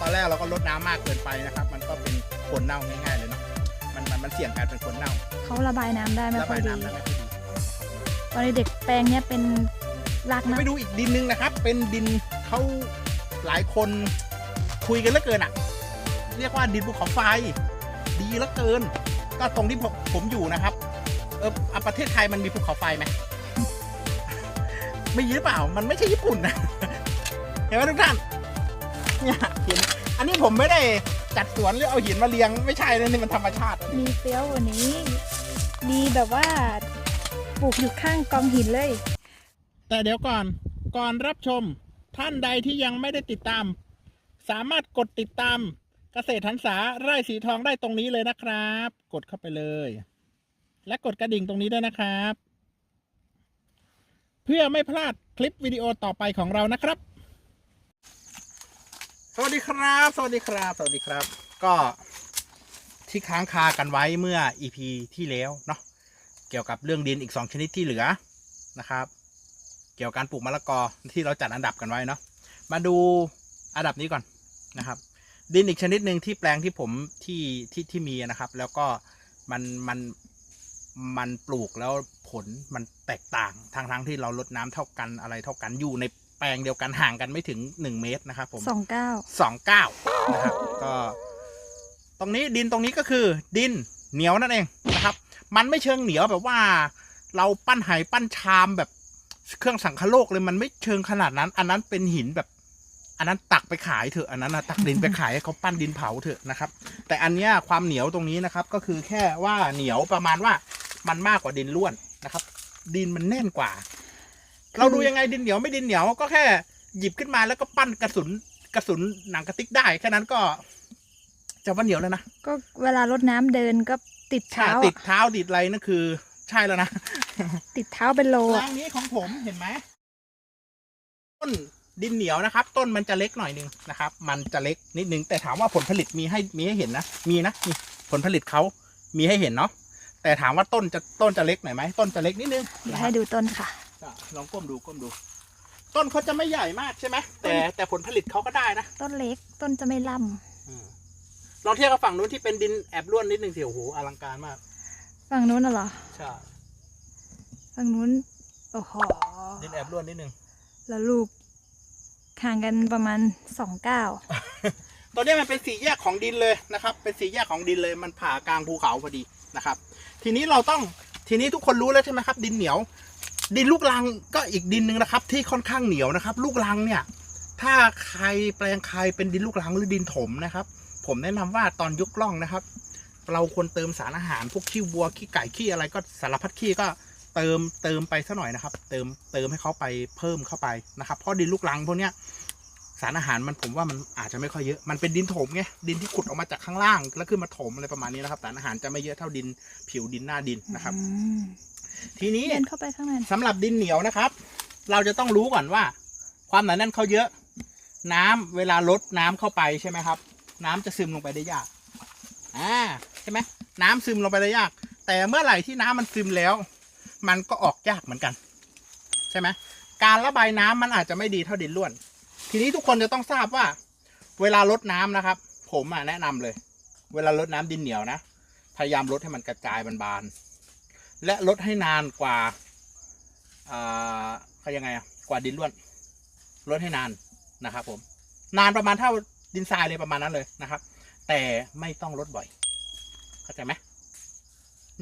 ตอนแรกเราก็ลดน้ำมากเกินไปนะครับ มันก็เป็นคนเน่าง่ายๆเลยเนาะมันมันมันเสี่ยงการเป็นคนเน่าเขาระบายน้ำได้ไม่ระค่บาอยยดีน้ำได้ไม่ค่อยดีตอนเด็กๆแปลงเนี้ยเป็นรากผมนะไปดูอีกดินนึงนะครับ เป็นดินเขาหลายคนคุยกันเหลือเกินอะ เรียกว่าดินภูเขาไฟ ดีเหลือเกิน ก็ตรงที่ผมผมอยู่นะครับ เอออะประเทศไทยมันมีภูเขาไฟไหมไม่มีหรือเปล่า มันไม่ใช่ญี่ปุ่นนะเห็นไหมทุกท่าน เนี่ยเห็นอันนี้ผมไม่ได้จัดสวนหรือเอาหินมาเรียงไม่ใช่นะนี่มันธรรมชาตินะมีเฟี้ยวกว่านี้ มีแบบว่าปลูกอยู่ข้างกองหินเลย แต่เดี๋ยวก่อนก่อนรับชมท่านใดที่ยังไม่ได้ติดตาม สามารถกดติดตามเกษตรหันษาไร่สีทองได้ตรงนี้เลยนะครับ กดเข้าไปเลย และกดกระดิ่งตรงนี้ด้วยนะครับ เพื่อไม่พลาดคลิปวิดีโอต่อไปของเรานะครับ สวัสดีครับ สวัสดีครับ สวัสดีครับ ก็ที่ค้างคากันไว้เมื่อ EP ที่แล้วเนาะ เกี่ยวกับเรื่องดินอีกสองชนิดที่เหลือนะครับ เกี่ยวกับการปลูกมะละกอที่เราจัดอันดับกันไว้เนาะ มาดูอันดับนี้ก่อนนะครับ ดินอีกชนิดหนึ่งที่แปลงที่ผมที่ที่ที่มีนะครับ แล้วก็มันมันมันปลูกแล้วผลมันแตกต่างทางทั้งที่เราลดน้ำเท่ากันอะไรเท่ากันอยู่ใน แปลงเดียวกันห่างกันไม่ถึงหนึ่งเมตรนะครับผมสองเก้าสองเก้านะครับก็ตรงนี้ดินตรงนี้ก็คือ ดินเหนียวนั่นเองนะครับ มันไม่เชิงเหนียวแบบว่า เราปั้นไหปั้นชามแบบเครื่องสังคโลกเลยมันไม่เชิงขนาดนั้น อันนั้นเป็นหินแบบ อันนั้นตักไปขายเถอะอันนั้นนะตักดินไปขายให้เขาปั้นดินเผาเถอะนะครับ แต่อันเนี้ยความเหนียวตรงนี้นะครับ ก็คือแค่ว่าเหนียวประมาณว่ามันมากกว่าดินล้วนนะครับ ดินมันแน่นกว่า เราดูยังไงดินเหนียวไม่ดินเหนียวก็แค่หยิบขึ้นมาแล้วก็ปั้นกระสุนกระสุนหนังกระติกได้แค่นั้นก็จะว่าเหนียวแล้วนะก็เวลารดน้ำเดินก็ติดถ้าเท้าติดเท้าติดอะไรนั่นคือ ใช่แล้วนะ ติดเท้าเป็นโลแปลอะงนี้ของผมเห็นไหมต้นดินเหนียวนะครับ ต้นมันจะเล็กหน่อยนึงนะครับ มันจะเล็กนิดนึงแต่ถามว่าผลผลิตมีให้มีให้เห็นนะมีนะนี่ผลผลิตเขามีให้เห็นเนาะแต่ถามว่าต้นจะต้นจะเล็กหน่อยไหมต้นจะเล็กนิดนึงเดี๋ยวนะคให้รับดูต้นค่ะ อะลองก้มดูก้มดู ต้นเขาจะไม่ใหญ่มากใช่ไหมแต่แต่ผลผลิตเขาก็ได้นะต้นเล็กต้นจะไม่ล่อืมลองเทียบกับฝั่งนู้นที่เป็นดินแอบร่วนนิดนึงสิโอ้โหอลังการมากำฝั่งนู้นน่ะเหรอใช่ฝั่งนู้นโอ้โหดินแอบร่วนนิดนึง แล้วลูกห่างกันประมาณสองเก้าตัวเนี้ยมันเป็นสีแยกของดินเลยนะครับ เป็นสีแยกของดินเลย มันผ่ากลางภูเขาพอดีนะครับ ทีนี้เราต้อง ทีนี้ทุกคนรู้แล้วใช่ไหมครับ ดินเหนียว ดินลูกรังก็อีกดินหนึ่งนะครับ ที่ค่อนข้างเหนียวนะครับ ลูกรังเนี่ย ถ้าใครแปลงใครเป็นดินลูกรังหรือดินถมนะครับ ผมแนะนำว่าตอนยกล่องนะครับ เราควรเติมสารอาหารพวกขี้วัวขี้ไก่ขี้อะไรก็สารพัดขี้ก็เติมเติมไปสัหน่อยนะครับ เติมเติมให้เขาไปเพิ่มเข้าไปนะครับ เพราะดินลูกรังพวกเนี้ยสารอาหารมันผมว่ามันอาจจะไม่ค่อยเยอะ มันเป็นดินถมไง ดินที่ขุดออกมาจากข้างล่าง แล้วขึ้นมาถมอะไรประมาณนี้นะครับ สารอาหารจะไม่เยอะเท่าดินผิวดินหน้าดินนะครับ ทีนี้เดินเข้าไปข้างในสำหรับดินเหนียวนะครับ เราจะต้องรู้ก่อนว่า ความหนาแน่นเขาเยอะ น้ำเวลาลดน้ำเข้าไปใช่ไหมครับ น้ำจะซึมลงไปได้ยากอ่าใช่ไหมน้ำซึมลงไปได้ยาก แต่เมื่อไหร่ที่น้ำมันซึมแล้ว มันก็ออกยากเหมือนกัน ใช่ไหมการระบายน้ำมันอาจจะไม่ดีเท่าดินล้วน ทีนี้ทุกคนจะต้องทราบว่า เวลาลดน้ำนะครับ ผมอะแนะนำเลย เวลาลดน้ำดินเหนียวนะ พยายามลดให้มันกระจายบานๆ และลดให้นานกว่าอ่าเขายังไงอะกว่าดินล้วนลดให้นานนะครับ ผม นานประมาณเท่าดินทรายเลยประมาณนั้นเลยนะครับ แต่ไม่ต้องลดบ่อย เข้าใจไหม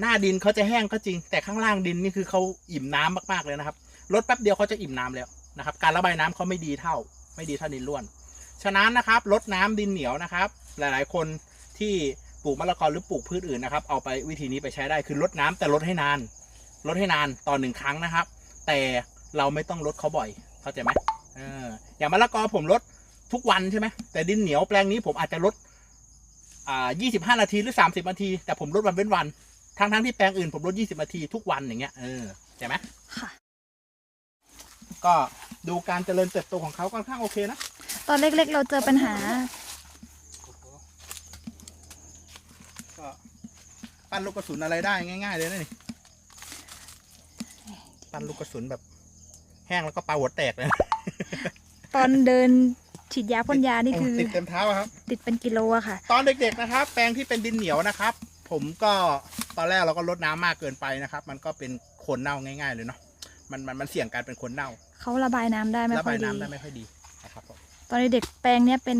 หน้าดินเขาจะแห้งก็จริง แต่ข้างล่างดินนี่คือเขาอิ่มน้ำมากๆเลยนะครับลดแป๊บเดียวเขาจะอิ่มน้ำแล้วนะครับ การระบายน้ำเขาไม่ดีเท่า ไม่ดีเท่าดินล้วน ฉะนั้นนะครับลดน้ำดินเหนียวนะครับ หลายๆ คนที่ ปลูกมะละกอหรือปลูกพืชอื่นนะครับ เอาไปวิธีนี้ไปใช้ได้คือลดน้ำแต่ลดให้นาน ลดให้นานต่อหนึ่งครั้งนะครับ แต่เราไม่ต้องลดเขาบ่อย เข้าใจไหมเอออย่างมะละกอผมลดทุกวันใช่ไหมแต่ดินเหนียวแปลงนี้ผมอาจจะลดอ่ายี่สิบห้านาทีหรือสามสิบนาที แต่ผมลดวันเว้นวันทั้งทั้งๆที่แปลงอื่นผมลดยี่สิบนาทีทุกวันอย่างเงี้ยเออใช่ไหมค่ะ ก็ดูการเจริญเติบโตของเขาค่อนข้างโอเคนะ ตอนเล็กๆ เราเจอปัญหา ปั้นลูกกระสุนอะไรได้ง่าย ๆ เลยนะนี่ปั้นลูกกระสุนแบบ แห้งแล้วก็ปาหัวแตกเลยนะตอนเดินฉีดยาพ่นยานี่คือติดเต็มเท้าอะครับ ติดเป็นกิโลอะค่ะ ตอนเด็กๆนะครับ แปลงที่เป็นดินเหนียวนะครับ ผมก็ตอนแรกเราก็ลดน้ำมากเกินไปนะครับ มันก็เป็นโคนเน่าง่าย ๆ เลยเนาะมันมันมันเสี่ยงการเป็นโคนเน่าเขาระบายน้ำได้ไม่ระค่บาอยยดีน้ำได้ไม่ค่อยดีนะครับผมตอนเด็กๆแปลงเนี้ยเป็น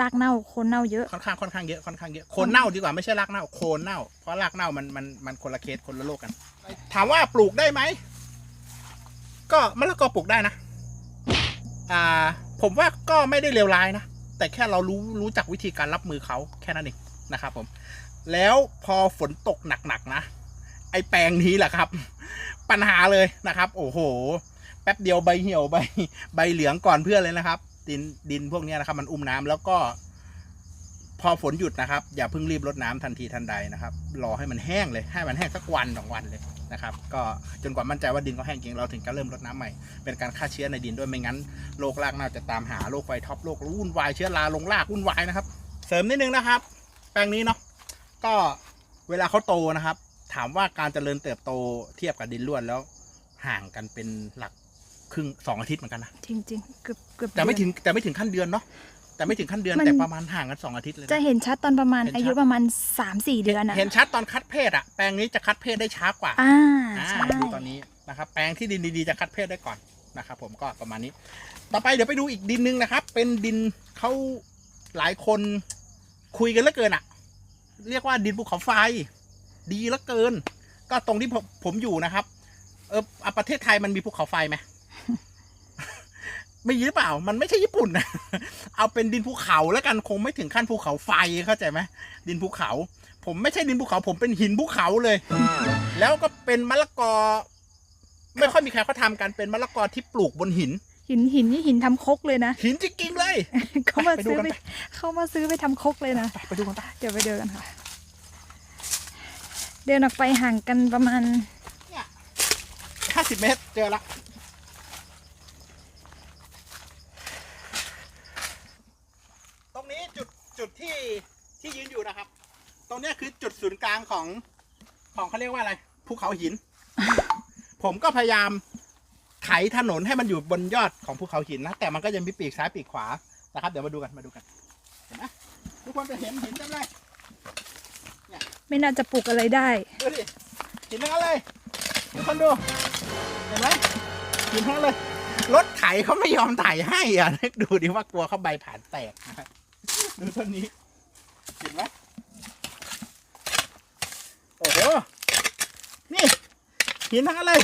รากเน่าโคนเน่าเยอะ ค่อนข้างค่อนข้างเยอะค่อนข้างเยอะโคนเน่าดีกว่าไม่ใช่รากเน่าโคนเน่า เพราะรากเน่ามันมันมันคนละเคสคนละโรคกัน ถามว่าปลูกได้ไหมก็มะละกอปลูกได้นะ อ่า ผมว่าก็ไม่ได้เลวร้ายนะ แต่แค่เรารู้รู้จักวิธีการรับมือเขาแค่นั้นเองนะครับผม แล้วพอฝนตกหนักๆนะ ไอแปลงนี้แหละครับ ปัญหาเลยนะครับ โอ้โห แป๊บเดียวใบเหี่ยวใบใบเหลืองก่อนเพื่อนเลยนะครับ ดินดินพวกนี้นะครับ มันอุ้มน้ำแล้วก็ พอฝนหยุดนะครับ อย่าเพิ่งรีบรดน้ำทันทีทันใดนะครับ รอให้มันแห้งเลยให้มันแห้งสักวันสองวันเลยนะครับ ก็จนกว่ามั่นใจว่าดินเขาแห้งจริงเราถึงจะเริ่มรดน้ำใหม่ เป็นการฆ่าเชื้อในดินด้วยไม่งั้นโรครากเน่าจะตามหาโรคไฟท็อปโรควุ่นวายเชื้อราลงรากวุ่นวายนะครับ เสริมนิดนึงนะครับ แปลงนี้เนาะก็เวลาเขาโตนะครับ ถามว่าการเจริญเติบโตเทียบกับดินล้วนแล้วห่างกันเป็นหลัก ครึ่งสองอาทิตย์เหมือนกันนะจริงๆเกือบเกือบแต่ไม่เดืถึอนงแต่ไม่ถึงขั้นเดือนเนาะแต่ไม่ถึงขั้นเดือนมันแต่ประมาณห่างกันสองอาทิตย์เลยนะ จะเห็นชัดตอนประมาณเห็นชัด อายุประมาณสามสี่เดือนอะ เห็นชัดตอนคัดเพศอะแปลงนี้จะคัดเพศได้ช้ากว่า อ่าอ่าใช่ดูตอนนี้นะครับแปลงที่ดินดีๆจะคัดเพศได้ก่อนนะครับผมก็ประมาณนี้ ต่อไปเดี๋ยวไปดูอีกดินนึงนะครับ เป็นดินเขาหลายคนคุยกันเหลือเกินอะเรียกว่าดินภูเขาไฟ ดีเหลือเกิน ก็ตรงที่ผมผมอยู่นะครับ เอออะประเทศไทยมันมีภูเขาไฟไหม ไม่หรือเปล่า มันไม่ใช่ญี่ปุ่นนะ เอาเป็นดินภูเขาแล้วกันคงไม่ถึงขั้นภูเขาไฟเข้าใจไหมดินภูเขา ผมไม่ใช่ดินภูเขาผมเป็นหินภูเขาเลย แล้วก็เป็นมะละกอ ไม่ค่อยมีใครเขาทำกันเป็นมะละกอที่ปลูกบนหิน หินหินนี่หินทำครกเลยนะ หินจริงๆเลย เขามาไปดูซื้อกันไปไป เขามาซื้อไปทำครกเลยนะไปไปดูกันไปเดี๋ยวไปเดินกันค่ะ เดินออกไปห่างกันประมาณเนี่ยห้าสิบเมตรเจอละตรงนี้จุดจุดที่ที่ยืนอยู่นะครับ ตรงเนี้ยคือจุด ศูนย์กลางของของเขาเรียกว่าอะไรภูเขาหิน ผมก็พยายามไขถนนให้มันอยู่บนยอดของภูเขาหินนะ แต่มันก็ยังมีปีกซ้ายปีกขวานะครับ เดี๋ยวมาดูกันมาดูกัน เห็นไหมทุกคนจะเห็นเห็นจำเลยไม่น่าจะปลูกอะไรได้ ดูดิเห็นทั้งนั้นเลยทุกคนดู เห็นไหมเห็นทั้งนั้นเลย รถไถเขาไม่ยอมไถให้อะนึกดูดิว่ากลัวเขาใบผ่านแตกนะฮะดูต้นนี้ เห็นไหมโอ้โห นี่ หินทั้งนั้นเลย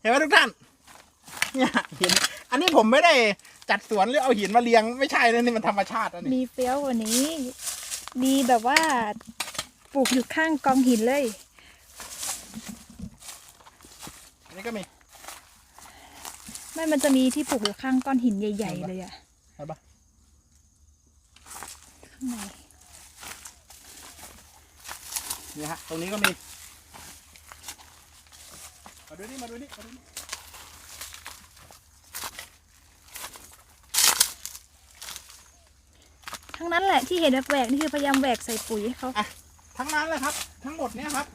เห็นไหมทุกท่าน เนี่ยหิน อันนี้ผมไม่ได้จัดสวนหรือเอาหินมาเรียงไม่ใช่นะนี่มันธรรมชาตินะนี่มีเฟี้ยวกว่านี้มีแบบว่าปลูกอยู่ข้างกองหินเลย อันนี้ก็มีไม่มันจะมีที่ปลูกอยู่ข้างก้อนหินใหญ่ๆเลยอะเห็นปะข้างในนี่ฮะ ตรงนี้ก็มีมา ดูนี่มาดูนี่มาดูนี่ทั้งนั้นแหละที่เห็นแหวกๆนี่คือพยายามแหวกใส่ปุ๋ยให้เขาทั้งนั้นเลยครับ ทั้งหมดเนี้ยครับ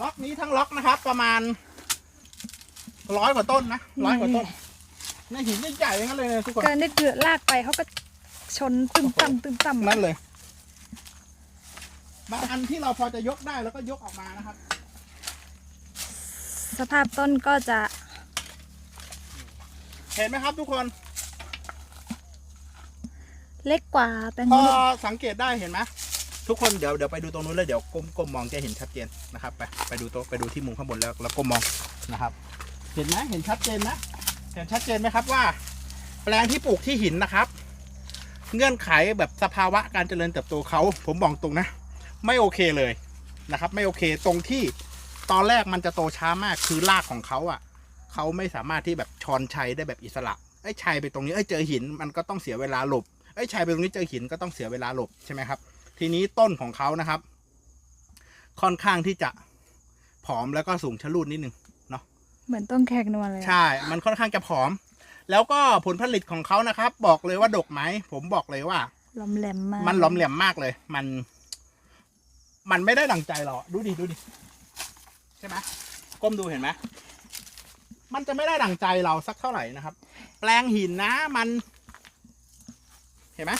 ล็อกนี้ทั้งล็อกนะครับ ประมาณร้อยกว่าต้นนะร้อยกว่าต้นในหินใหญ่ๆอย่างนั้นเลยนะทุกคนก็นึกเกือลากไปเขาก็ชนตึมต่ำตึมต่ำนั่นเลย บางอันที่เราพอจะยกได้แล้วก็ยกออกมานะครับ สภาพต้นก็จะ เห็นไหมครับทุกคนเล็กกว่าแตงพโมอสังเกตได้เห็นไหมทุกคนเดี๋ยวเดี๋ยวไปดูตรงนู้นเลยเดี๋ยวก้มก้มมองจะเห็นชัดเจนนะครับไปไปดูตัวไปดูที่มุมข้างบนแล้วแล้วก้มมองนะครับ เห็นไหมเห็นชัดเจนนะเห็นชัดเจนไหมครับว่า แปลงที่ปลูกที่หินนะครับ เงื่อนไขแบบสภาวะการเจริญเติบโตเขาผมบอกตรงนะ ไม่โอเคเลยนะครับ ไม่โอเคตรงที่ ตอนแรกมันจะโตช้ามากคือรากของเขาอะเขาไม่สามารถที่แบบชอนชัยได้แบบอิสระไอ้ยชัยไปตรงนี้เอ้ยเจอหินมันก็ต้องเสียเวลาหลบไอ้ยชัยไปตรงนี้เจอหินก็ต้องเสียเวลาหลบใช่ไหมครับ ทีนี้ต้นของเขานะครับ ค่อนข้างที่จะผอมแล้วก็สูงชะลูดนิดนึงเหมือนต้นแขกนวลเลยอะใช่ มันค่อนข้างจะผอม แล้วก็ผลผลิตของเขานะครับ บอกเลยว่าดกไหมผมบอกเลยว่าหลอมแหลมมาก มันหลอมแหลมมากเลย มัน มันไม่ได้ดังใจเราอะดูดิ ดูดิใช่ไหมก้มดูเห็นไหมมันจะไม่ได้ดังใจเราสักเท่าไหร่นะครับ แปลงหินนะมัน เห็นไหม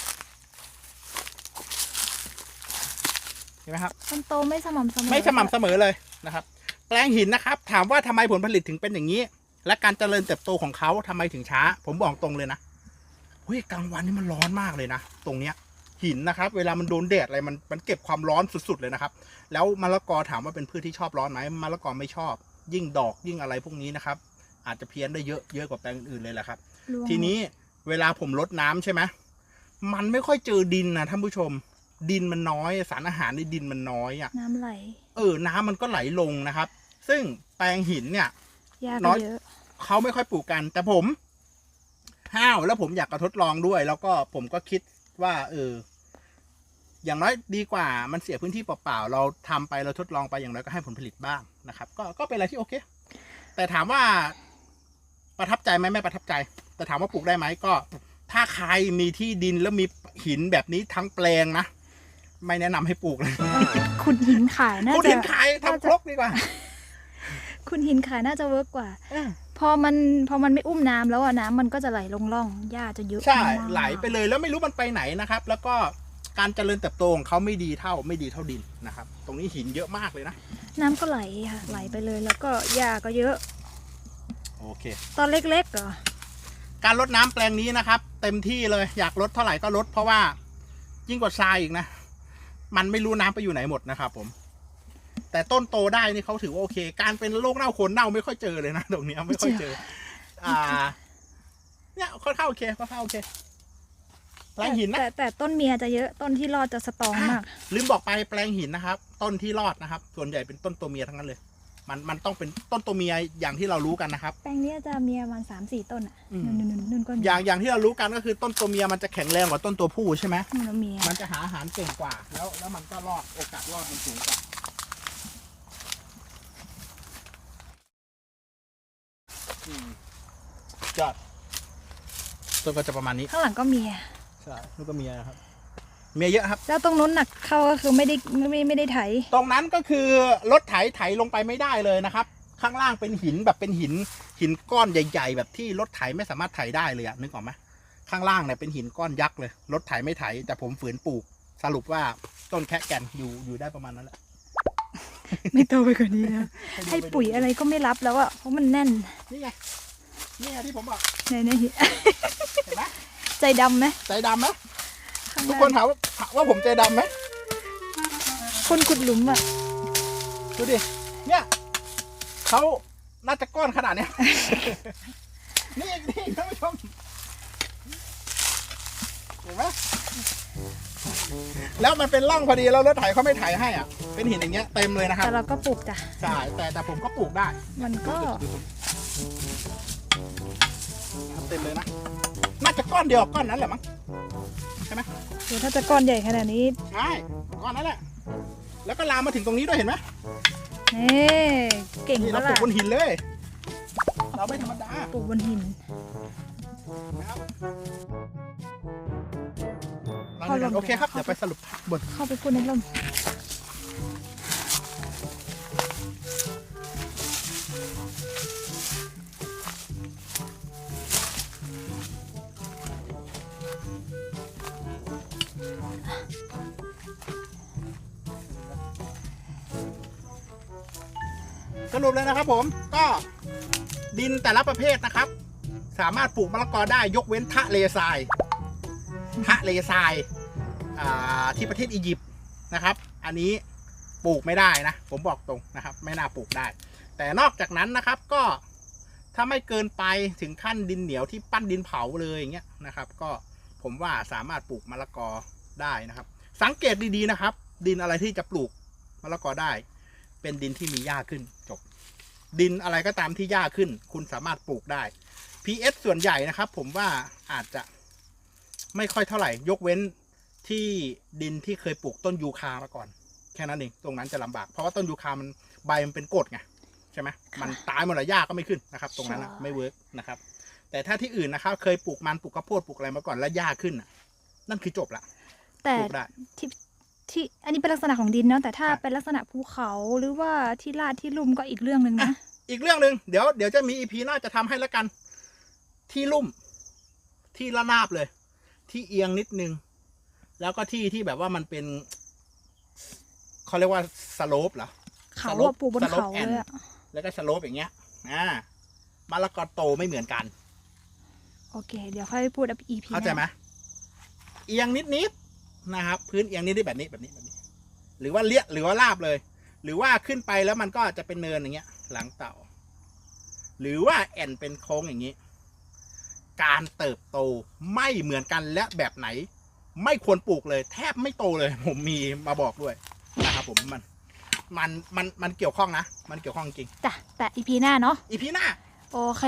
เห็นไหมครับ มันโตไม่สม่ำเสมอไม่สม่ำเสมอเลยนะครับ แปลงหินนะครับ ถามว่าทำไมผลผลิตถึงเป็นอย่างนี้ และการเจริญเติบโตของเขาทำไมถึงช้า ผมบอกตรงเลยนะเฮ้ยกลางวันนี่มันร้อนมากเลยนะตรงเนี้ย หินนะครับ เวลามันโดนแดดอะไรมันมันเก็บความร้อนสุด ๆ เลยนะครับ แล้วมะละกอถามว่าเป็นพืชที่ชอบร้อนไหมมะละกอไม่ชอบ ยิ่งดอกยิ่งอะไรพวกนี้นะครับ อาจจะเพี้ยนได้เยอะเยอะกว่าแปลงอื่นๆเลยแหละครับร่วงทีนี้เวลาผมลดน้ำใช่ไหมมันไม่ค่อยเจอดินนะท่านผู้ชม ดินมันน้อย สารอาหารในดินมันน้อยอะน้ำไหล เออ น้ำมันก็ไหลลงนะครับ ซึ่งแปลงหินเนี่ยยากน้อยเยอะเขาไม่ค่อยปลูกกัน แต่ผมห้าวแล้วผมอยากจะทดลองด้วย แล้วก็ผมก็คิดว่า เออ อย่างน้อยดีกว่ามันเสียพื้นที่เปล่าๆเราทำไปเราทดลองไปอย่างน้อยก็ให้ผลผลิตบ้างนะครับ ก็ก็เป็นอะไรที่โอเค แต่ถามว่าประทับใจไหมไม่ประทับใจ แต่ถามว่าปลูกได้ไหมก็ ถ้าใครมีที่ดินแล้วมีหินแบบนี้ทั้งแปลงนะไม่แนะนำให้ปลูกเลยขุดหินขายน่าคุณจะหินขายทำครกดีกว่าขุดหินขายน่าจะเวิร์กกว่าเออพอมันพอมันไม่อุ้มน้ำแล้วอะน้ำมันก็จะไหลลงร่องหญ้าจะเยอะใช่มากไหลไปเลยแล้วไม่รู้มันไปไหนนะครับ แล้วก็ การเจริญเติบโตของเขาไม่ดีเท่าไม่ดีเท่าดินนะครับ ตรงนี้หินเยอะมากเลยนะ น้ำก็ไหลค่ะ ไหลไปเลยแล้วก็หญ้าก็เยอะ โอเค ตอนเล็กๆเหรอการลดน้ำแปลงนี้นะครับ เต็มที่เลยอยากลดเท่าไหร่ก็ลดเพราะว่ายิ่งกว่าทรายอีกนะ มันไม่รู้น้ำไปอยู่ไหนหมดนะครับผม แต่ต้นโตได้นี่เขาถือว่าโอเค การเป็นโรคเน่าโคนเน่าไม่ค่อยเจอเลยนะตรงเนี้ยไม่ค่อยเจอ อ่า เนี่ยค่อนข้างโอเคค่อนข้างโอเค แปลงหินนะ แต่แต่ต้นเมียจะเยอะต้นที่รอดจะสตรองมาก ลืมบอกไปแปลงหินนะครับ ต้นที่รอดนะครับ ส่วนใหญ่เป็นต้นตัวเมียทั้งนั้นเลย มันมันต้องเป็นต้นตัวเมียอย่างที่เรารู้กันนะครับ แปลงเนี้ยจะมีประมาณสามสี่ต้นอะอืมนู่นนู่นนู่นก็มีอย่างอย่างที่เรารู้กันก็คือต้นตัวเมียมันจะแข็งแรงกว่าต้นตัวผู้ใช่ไหมนู่นก็มีมันจะหาอาหารเก่งกว่า แล้วแล้วมันก็รอดโอกาสรอดมันสูงกว่าอืมยอดต้นก็จะประมาณนี้ ข้างหลังก็มี ใช่ลูกก็เมียนะครับ เมียเยอะครับ แล้วตรงนู้นหนักเข้าก็คือไม่ได้ไม่ไม่ไม่ได้ไถ ตรงนั้นก็คือรถไถไถลงไปไม่ได้เลยนะครับ ข้างล่างเป็นหินแบบเป็นหิน หินก้อนใหญ่ ๆ แบบที่รถไถไม่สามารถไถได้เลยอะนึกออกไหมข้างล่างเนี่ยเป็นหินก้อนยักษ์เลย รถไถไม่ไถ แต่ผมฝืนปลูก สรุปว่าต้นแคะแก่นอยู่อยู่ได้ประมาณนั้นแหละ ไม่โตไปกว่านี้นะให้ปุ๋ยอะไรก็ไม่รับแล้วอะเพราะมันแน่น นี่ไง นี่ไงที่ผมบอกในในเห็นไหม ใจดำไหมใจดำไหมข้างทุกล่างคนถามว่าถามว่าผมใจดำไหมคนขุดหลุมอะ ดูดิ เนี่ยเขาน่าจะก้อนขนาดเนี้ย นี่นี่ท่านผู้ชมเห็นไหมแล้วมันเป็นร่องพอดีแล้วรถไถเขาไม่ไถให้อะ เป็นหินอย่างเงี้ยเต็มเลยนะครับแต่เราก็ปลูกจ้ะ ใช่แต่แต่ผมก็ปลูกได้มันก็ ดูผมเต็มเลยนะ น่าจะก้อนเดียวกับก้อนนั้นแหละมั้งใช่ไหมโหถ้าจะก้อนใหญ่ขนาดนี้ใช่ก้อนนั้นแหละ แล้วก็ลามมาถึงตรงนี้ด้วยเห็นไหมนี่เก่งนี่แล้เราวปลูล่ะกบนหินเลย เราไม่ธรรมดาปลูกบนหิน นะครับเข้าลง โอเคครับเดี๋ยวไปสรุปบทเข้าไปพูดในร่ม รุปเลยนะครับผมก็ดินแต่ละประเภทนะครับ สามารถปลูกมะละกอได้ยกเว้นทะเลทรายทะเลทรายที่ประเทศอียิปต์นะครับ อันนี้ปลูกไม่ได้นะ ผมบอกตรงนะครับ ไม่น่าปลูกได้ แต่นอกจากนั้นนะครับก็ถ้าไม่เกินไปถึงขั้นดินเหนียวที่ปั้นดินเผาเลยอย่างเงี้ยนะครับ ก็ผมว่าสามารถปลูกมะละกอได้นะครับ สังเกตดีๆนะครับ ดินอะไรที่จะปลูกมะละกอได้ เป็นดินที่มีหญ้าขึ้นจบ ดินอะไรก็ตามที่หญ้าขึ้น คุณสามารถปลูกได้ PS ส่วนใหญ่นะครับ ผมว่าอาจจะไม่ค่อยเท่าไหร่ ยกเว้นที่ดินที่เคยปลูกต้นยูคามาก่อน แค่นั้นเองตรงนั้นจะลำบาก เพราะว่าต้นยูคามันใบมันเป็นกรดไงใช่ไหมมันตายหมดเลยหญ้าก็ไม่ขึ้นนะครับ ตรงนั้นนะไม่เวิร์กนะครับ แต่ถ้าที่อื่นนะครับ เคยปลูกมันปลูกข้าวโพดปลูกอะไรมาก่อนแล้วหญ้าขึ้นน่ะนั่นคือจบละแต่ปลูกได้ที่ ที่อันนี้เป็นลักษณะของดินเนาะแต่ถ้าครับเป็นลักษณะภูเขาหรือว่าที่ลาดที่ลุ่มก็อีกเรื่องหนึ่งนะอีกเรื่องหนึ่งเดี๋ยวเดี๋ยวจะมีอีพีหน้าจะทำให้แล้วกัน ที่ลุ่ม ที่ระนาบเลย ที่เอียงนิดนึง แล้วก็ที่ที่แบบว่ามันเป็นเขาเรียกว่าสโลปเหรอเขาสลบอะปลูกบนสลบเขาแอนเลยอะแล้วก็สโลปอย่างเงี้ยอ่ามะละกอโตไม่เหมือนกัน โอเค เดี๋ยวค่อยพูดอีพีเข้าใจไหมเอียงนิดนิดๆ นะครับ พื้นเอียงนิดนิดๆแบบนี้แบบนี้แบบนี้ หรือว่าเลี้ยหรือว่าราบเลย หรือว่าขึ้นไปแล้วมันก็จะเป็นเนินอย่างเงี้ย หลังเต่า หรือว่าแอนเป็นโค้งอย่างนี้ การเติบโตไม่เหมือนกันและแบบไหน ไม่ควรปลูกเลย แทบไม่โตเลย ผมมีมาบอกด้วยนะครับผมมันมันมันมันเกี่ยวข้องนะ มันเกี่ยวข้องจริงจ้ะแต่อีพีหน้าเนาะอีพีหน้า โอเค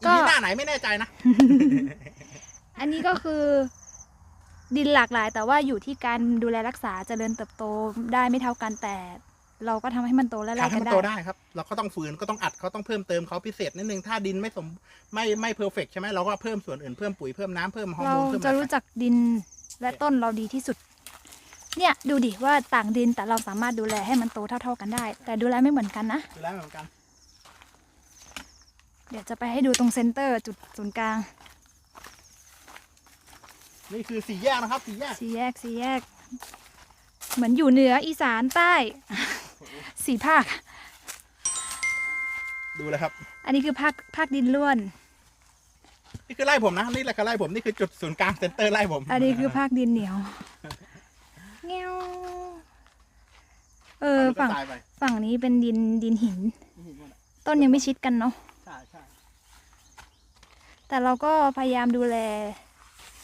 อีก็ พีหน้าไหนไม่แน่ใจนะ อันนี้ก็คือ ดินหลากหลาย แต่ว่าอยู่ที่การดูแลรักษาเจริญเติบโตได้ไม่เท่ากันแต่ เราก็ทำให้มันโตและไล่ทำให้กันมันได้ โตได้ครับ เราก็ต้องฝืนก็ต้องอัดเขาต้องเพิ่มเติมเขาพิเศษนิดนึงถ้าดินไม่สมไม่ไม่เพอร์เฟกใช่ไหมเราก็เพิ่มส่วนอื่นเพิ่มปุ๋ยเพิ่มน้ำเพิ่มฮอร์เราโมนเพิ่มจะอะไรรู้จักดินและต้นเราดีที่สุด เนี่ยดูดิว่าต่างดินแต่เราสามารถดูแลให้มันโตเท่า ๆกันได้ แต่ดูแลไม่เหมือนกันนะ ดูแลเหมือนกัน เดี๋ยวจะไปให้ดูตรงเซนเตอร์จุดศูนย์กลาง นี่คือสี่แยกนะครับสี่แยกสี่แยกสี่แยก เหมือนอยู่เหนืออีสานใต้ สี่ภาค ดูเลยครับ อันนี้คือภาคภาคดินล้วน นี่คือไล่ผมนะนี่แหละคือไล่ผมนี่คือจุดศูนย์กลางเซ็นเตอร์ไล่ผม อันนี้คือภาคดินเหนียวเงี้ยวเออฝั่ฝั่งงตายไปฝั่งนี้เป็นดินดินหินนี่เห็นหมดอะต้นยังไม่ชิดกันเนาะใช่ใช่แต่เราก็พยายามดูแล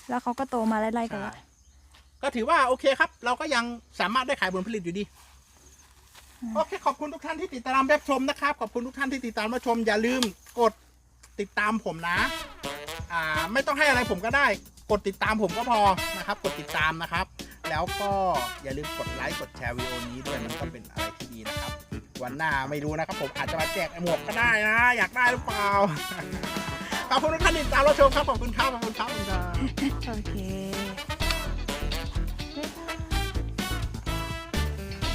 แล้วเขาก็โตมาไล่ๆกันใช่ละก็ถือว่าโอเคครับ เราก็ยังสามารถได้ขายผลผลิตอยู่ดี โอเค ขอบคุณทุกท่านที่ติดตามรับชมนะครับ ขอบคุณทุกท่านที่ติดตามรับชม อย่าลืมกดติดตามผมนะ อ่า ไม่ต้องให้อะไรผมก็ได้ กดติดตามผมก็พอนะครับ กดติดตามนะครับ แล้วก็อย่าลืมกดไลค์ กดแชร์วิดีโอนี้ด้วย มันก็เป็นอะไรที่ดีนะครับ วันหน้าไม่รู้นะครับ ผมอาจจะมาแจกไอ้หมวกก็ได้นะ อยากได้หรือเปล่า ขอบคุณทุกท่านที่ติดตามรับชมครับขอบคุณครับขอบคุณครับขอบคุณครับ โอเค